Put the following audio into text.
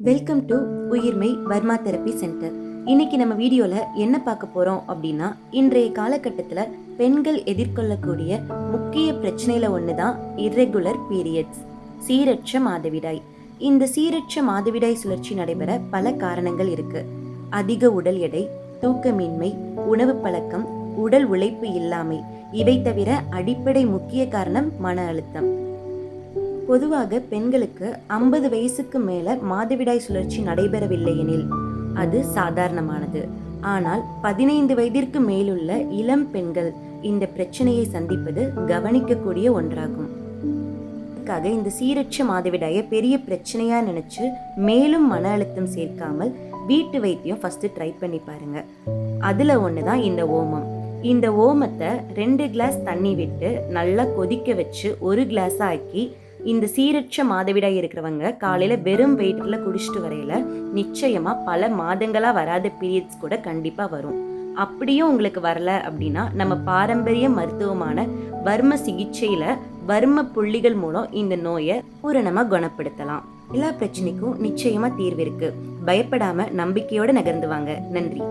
Welcome to Uyirmai Varma therapy centre இன்னைக்கு நம்ம வீடியோல என்ன பார்க்க போறோம் அப்படின்னா இன்றைய காலகட்டத்தில் பெண்கள் எதிர்கொள்ளக்கூடிய முக்கிய பிரச்சனையில ஒன்று தான் இர்ரெகுலர் பீரியட்ஸ் சீரற்ற மாதவிடாய். இந்த சீரற்ற மாதவிடாய் சுழற்சி நடைபெற பல காரணங்கள் இருக்கு. அதிக உடல் எடை தூக்கமின்மை உணவு பழக்கம் உடல் உழைப்பு இல்லாமை இவை தவிர அடிப்படை முக்கிய காரணம் மன அழுத்தம். பொதுவாக பெண்களுக்கு ஐம்பது வயசுக்கு மேல மாதவிடாய் சுழற்சி நடைபெறவில்லை எனில் அது சாதாரணமானது. ஆனால் பதினைந்து வயதிற்கு மேலுள்ள இளம் பெண்கள் இந்த பிரச்சனையை சந்திப்பது கவனிக்கக்கூடிய ஒன்றாகும். அதுக்காக இந்த சீரற்ற மாதவிடாயை பெரிய பிரச்சனையா நினைச்சு மேலும் மன அழுத்தம் சேர்க்காமல் வீட்டு வைத்தியம் ஃபர்ஸ்ட் ட்ரை பண்ணி பாருங்க. அதுல ஒன்று தான் இந்த ஓமம். இந்த ஓமத்தை ரெண்டு கிளாஸ் தண்ணி விட்டு நல்லா கொதிக்க வச்சு ஒரு கிளாஸ் ஆக்கி இந்த சீரற்ற மாதவிடாய் இருக்கிறவங்க காலையில் வெறும் வெயிட்டில் குடிச்சிட்டு வரையில நிச்சயமாக பல மாதங்களாக வராத பீரியட்ஸ் கூட கண்டிப்பாக வரும். அப்படியும் உங்களுக்கு வரல அப்படின்னா நம்ம பாரம்பரிய மருத்துவமான வர்ம சிகிச்சையில வர்ம புள்ளிகள் மூலம் இந்த நோயை பூரணமாக குணப்படுத்தலாம். எல்லா பிரச்சனைக்கும் நிச்சயமா தீர்வு இருக்கு. பயப்படாம நம்பிக்கையோட நகர்ந்து வாங்க நன்றி.